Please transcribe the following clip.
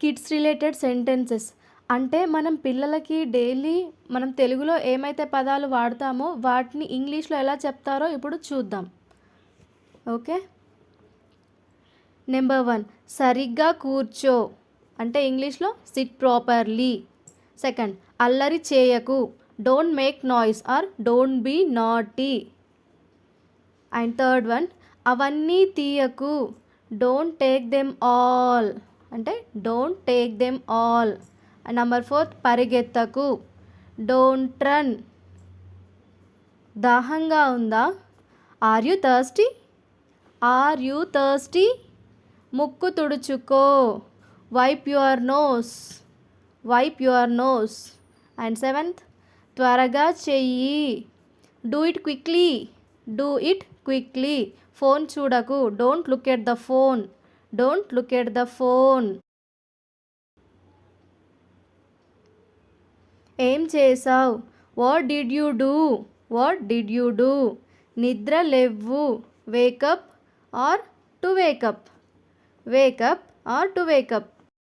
Kids related sentences. అంటే మనం పిల్లలకి డైలీ మనం తెలుగులో ఏమైతే పదాలు వాడతామో వాటిని ఇంగ్లీష్లో ఎలా చెప్తారో ఇప్పుడు చూద్దాం. ఓకే? నెంబర్ వన్ సరిగ్గా కూర్చో. అంటే ఇంగ్లీష్లో సిట్ ప్రాపర్లీ. సెకండ్ అల్లరి చేయకు. Don't make noise or don't be naughty. And third one అవన్నీ తీయకు. Don't take them all. అంటే don't take them all and number fourth పరిగెత్తకు. Don't run దాహంగా ఉందా? Are you thirsty are you thirsty ముక్కు తుడుచుకో. Wipe your nose wipe your nose and seventh త్వరగా చెయ్యి. Do it quickly do it quickly phone చూడకు. Don't look at the phone don't look at the phone ఏం చేసావు what did you do what did you do నిద్ర లేవు wake up or to wake up wake up or to wake up